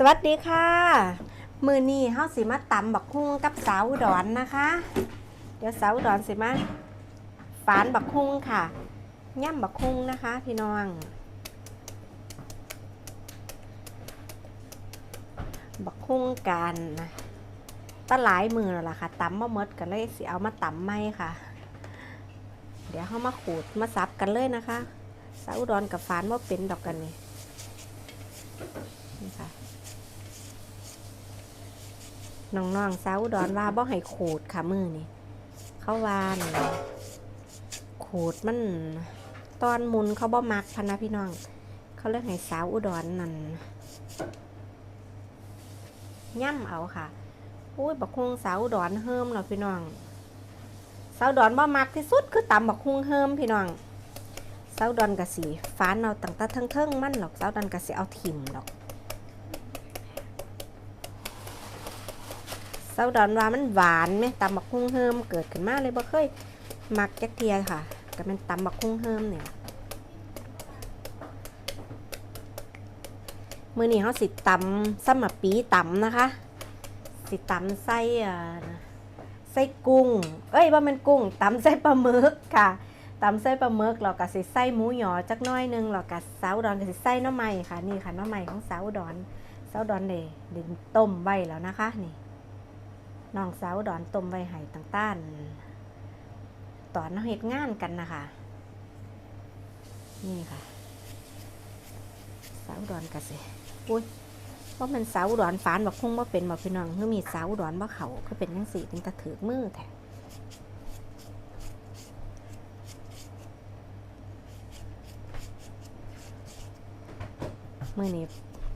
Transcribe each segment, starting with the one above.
สวัสดีค่ะ มือนี้เฮาสิมาตำบักฮุ่งกับสาวอุดอนนะคะ เดี๋ยวสาวอุดอนสิมาฝานบักฮุ่งค่ะย่ำบักฮุ่งนะคะ พี่น้อง บักฮุ่งกันตะหลายมือแล้วล่ะค่ะตำมาเมดกันเลยสิเอามาตำไม่ค่ะ เดี๋ยวเฮามาขูดมาซับกันเลยนะคะ สาวอุดรกับฝานว่าเป็นดอกกันนี่นี่ค่ะ น้องๆสาวอุดรว่าบ่ให้ขูดค่ะมือนี่เขาวานขูดมันตอนมุนเขาบ่มักพนะพี่น้อง เขาเรียกให้สาวอุดรนั่นย่ำเอาค่ะอุ้ยบักฮุงสาวอุดรเฮิมเราพี่น้องสาวอุดรบ่มักที่สุดคือตำบักฮุงเฮิมพี่น้องสาวอุดรกะสีฟ้านเอาตั้งแต่เทิงๆมันหรอกสาวอุดรกะสีเอาถิ่มหรอก ซาดอนว่ามันหวานไหมตำบักคุ้งเฮิมเกิดขึ้นมาเลยบ่เคยมักจักเทียค่ะก็เป็นตำบักคุ้งเฮิมเนี่ยมือนี้เขาสิตำซ้ำมปีตำนะคะ สิตำไส้อ่อไส้กุ้ง เอ้ยว่ามันกุ้งตำไส้ปลาหมึกค่ะตำไส้ปลาหมึกเราก็สิไส้หมูหยอจักน้อยหนึงเราก็สาวดอนก็สิไส้น้ำใหม่ค่ะนี่ค่ะน้ำใหม่ของเสาวดอนสาวดอนเดดึงต้มไว้แล้วนะคะนี่ น้องสาวดอนต้มไว้ให้ต่างต้านตอนเฮ็ดงานกันนะคะ นี่ค่ะ สาวดอนกะสิอุ้ยว่ามันสาวดอนฝานบอกคงว่าเป็นบอกพี่น้องคือมีสาวดอนว่าเขาก็เป็นยังสี่เป็นตะถือมือแท้มือนี้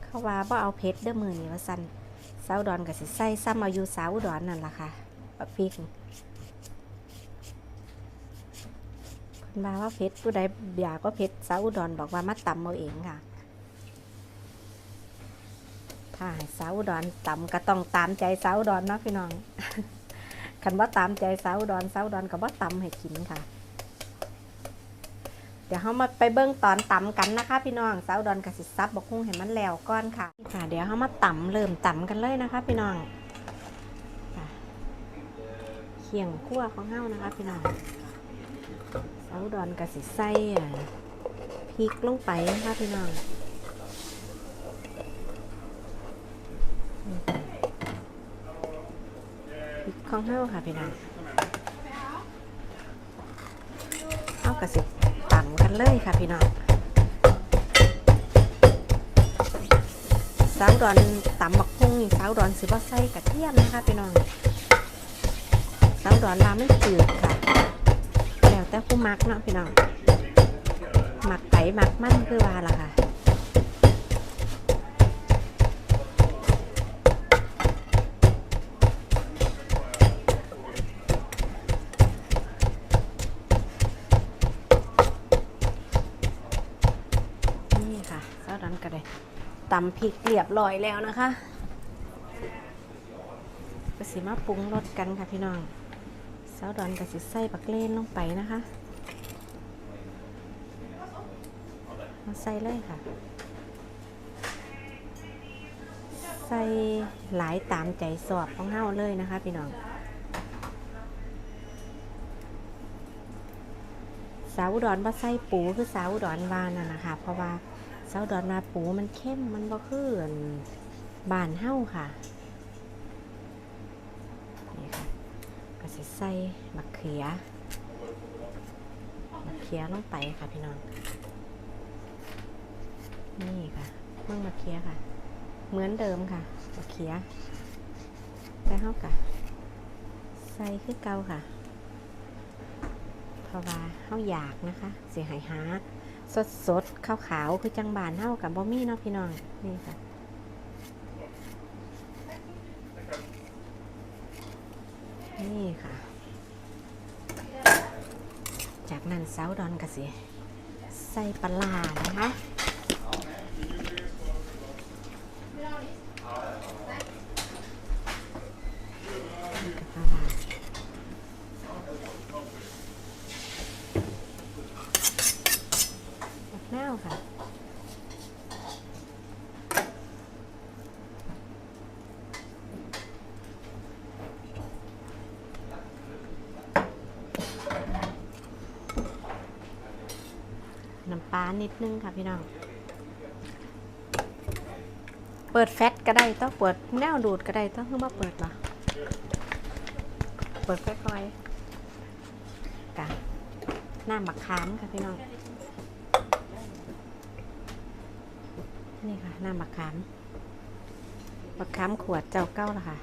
เขาว่าว่าเอาเพชรเด้อมือนี้ว่าสัน สาวดอนกับสิใส่ซ้ำอายู่สาวดอนนั่นล่ะค่ะบักพริกเพิ่นมาว่าเพชรผู้ใดอยากก็เพชรสาวอุดรบอกว่ามาตำเอาเองค่ะ ถ้าสาวอุดรตำก็ต้องตามใจสาวอุดรเนาะพี่น้องคันว่าตามใจสาวอุดรสาวอุดรก็บ่ตำให้กินค่ะ ดี๋ยวเรามาไปเบิ้งตอนตำกันนะคะ พี่น้องสาวดอนกับสิซับบอกคุ้งให้มันแล้วก้อนค่ะค่ะ เดี๋ยวเรามาตำเริ่มตำกันเลยนะคะ พี่น้องเคียงคั่วของเฮานะคะ พี่น้องสาวดอนกับสิใส่อะพริกลงไปนะคะพี่น้องพริกของเฮาค่ะพี่น้องเอากระสิ ตำกันเลยค่ะพี่น้องสาวดอนตำบักพุงนี่สาวดอนสิบ่ใส่กระเทียมนะคะพี่น้องสาวดอนลาไม่จืดค่ะ แล้วแต่ผู้มักเนาะพี่น้องหมักไก่หมักมันคือว่าล่ะค่ะ นี่ค่ะเจ้าดันก็ได้ ตำพริกเรียบร้อยแล้วนะคะก็สิมาปรุงรสกันค่ะพี่น้องเจ้าดอนก็สิใส่ปักเล่นลงไปนะคะ มาใส่เลยค่ะ ใส่หลายตามใจสอบของเฮาเลยนะคะ พี่น้องสาวอุดรว่าไส้ปูคือสาวดอุดรวานั่นนะคะเพราะว่า สาวอุดรว่าปูมันเข้มมันบ่คืออันบานเฮ้าค่ะนี่ค่ะก็สิใส่มะเขือมะเขือลงไปค่ะพี่น้อง นี่ค่ะเมื่อมะเขือค่ะ เหมือนเดิมค่ะมะเขือใส่เข้ากะใส่คือเก่าค่ะเพราะว่าเฮาอยากนะคะเสียหายหา สดสดขาวขาวๆคือจังบานเท่ากับบอมี่เนาะพี่น้อง นี่ค่ะ นี่ค่ะ จากนั้นเซาดอนกะสิ ใส่ปลาร้านะคะนี่กับปลาร้า มะนาวค่ะ น้ำปลานิดนึงค่ะพี่น้อง เปิดแฟตก็ได้ต้องเปิดแนวดูดก็ได้ต้องขึ้นมาเปิดเหรอเปิดค่อยๆกันน้ำบักขามค่ะพี่น้อง นี่ค่ะน้ำบักขามบักขามขวดเจ้าเก้าละค่ะ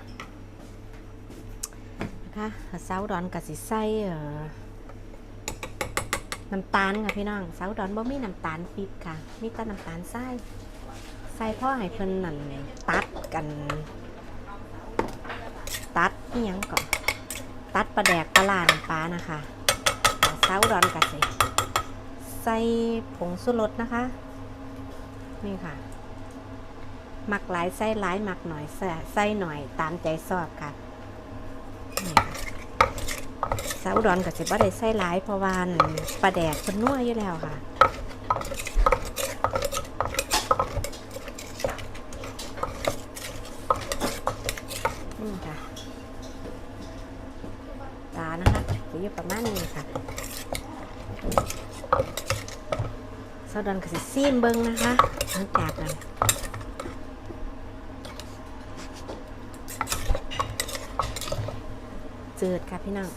นะคะเซาดอนกับสิไส้เอ่อ น้ำตาลค่ะพี่น้องเซาดอนบ่มีน้ำตาลปี๊บค่ะมีแต่น้ำตาลทรายใส่พ่อให้เพิ่นนั่นตัดกัน ตัดนี่ยังก่อนตัดปลาแดกปลาลาน้ำปลานะคะเซาดอนกับสิใส่ผงสุรสนะคะ นี่ค่ะหมักหลายไส้หลายหมักหน่อยใส่หน่อยตามใจชอบค่ะนี่ค่ะ สาวอุดอนกับสิบ่ได้ไส้หลายเพราะว่าปลาแดกคนนัวอยู่แล้วค่ะนี่ค่ะตานะคะจะอยู่ประมาณนี้ค่ะสาวอุดอนกับสิซีมเบิ้งนะคะหลังจากนั้นจืดค่ะพี่น้อง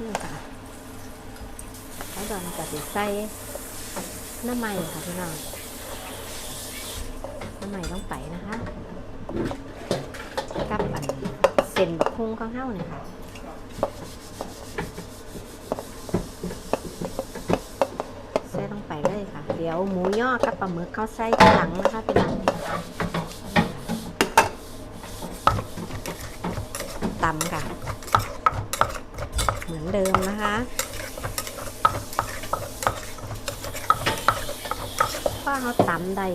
นี่ค่ะแล้วดอนกับ สีใส่น้ำใหม่ค่ะพี่น้องน้ำใหม่ต้องไปนะคะกับอันเส้นบักฮุงของเฮาเนี่ยค่ะใส่ลงไปเลยค่ะ เดี๋ยวหมูย่อกับปลาหมึกเขาใส่หลังนะคะพี่น้องตำค่ะ เหมือนเดิมนะคะว่า เขาตำได้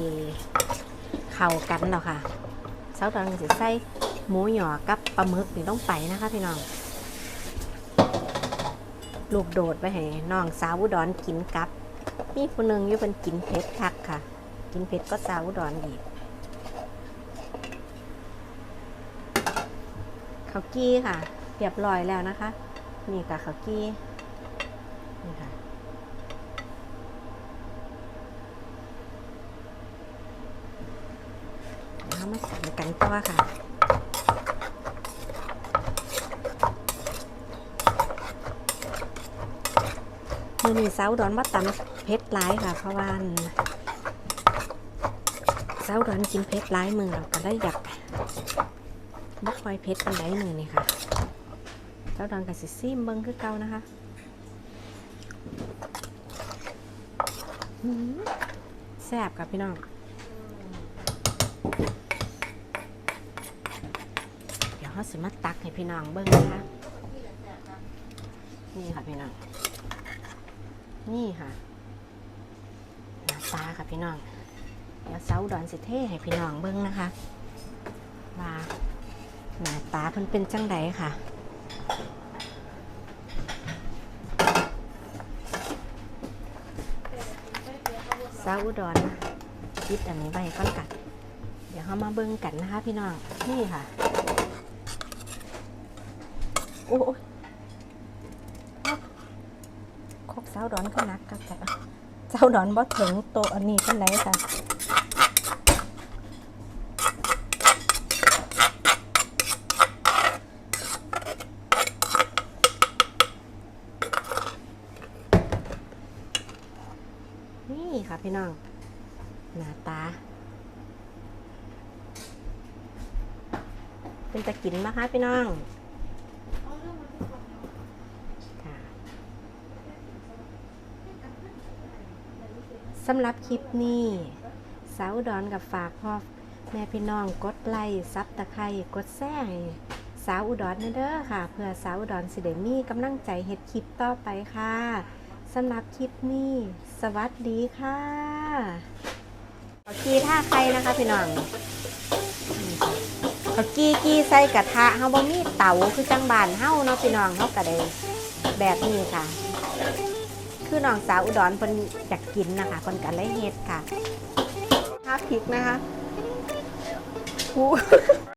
เข้ากันแล้วค่ะเสาตอนสิใส่หมูหยอกับปลาหมึกนี่ต้องไปนะคะพี่น้อง ลูกโดดไปให้น้องสาวอุดรกินกับ มีคนหนึ่งอยู่เป็นกินเผ็ดคักค่ะ กินเผ็ดก็สาวอุดรอีกข้าวกี้ค่ะเรียบร้อยแล้วนะคะ นี่กับข้าวกี้นี่ค่ะ เดี๋ยวเรามา สั่งกันต่อค่ะ มือนี้เสาดอนมาตำเพชรร้ายค่ะ เพราะว่าเสาดอนกินเพชรร้ายมือเราก็ได้อยากบกคอยเพชรกันได้มือนี่ค่ะเสาดอนกับสิซิมเบิ้งคือเก่านะคะแซ่บค่ะพี่น้อง เดี๋ยวเขา สิมาตักให้พี่น้องเบิ้งนะคะนี่ค่ะพี่น้อง นี่ค่ะหน้าตาค่ะพี่น้องเดี๋ยวเซาดอนสิเท่ให้พี่น้องเบิ้งนะคะว่าหน้าตาเพิ่นเป็นจังไดค่ะสาวอุดรคิดอันนี้ใบก้อนกัดเดี๋ยวเขามาเบิ้งกันนะคะพี่น้อง นี่ค่ะ โอ้ยครกสาดอนก็นักกับแต่เจ้าดอนบ่ถึงโตอันนี้เป็นไรค่ะนี่ค่ะพี่น้อง หน้าตา เป็นตะกินมคะพี่น้อง สำหรับคลิปนี้สาวอุดอนกับฝากพ่อแม่พี่น้องกดไลค์ซับตะไคร้กดแซ่ให้สาวอุดรเด้อค่ะ เพื่อสาวอุดรสิเดมีกำลังใจเฮ็ดคลิปต่อไปค่ะสำหรับคลิปนี้ สวัสดีค่ะขอกี้ท่าใครนะคะพี่น้องขอกี้กี้ใส่กระทะเฮาบ่มีเตาคือจังบานเฮาเนาะพี่น้องเฮาก็ได้แบบนี้ค่ะ คือน้องสาวอุดรเพิ่นอยากกินนะคะเพิ่นก็เลยเฮ็ดค่ะถ้าพริกนะคะอู้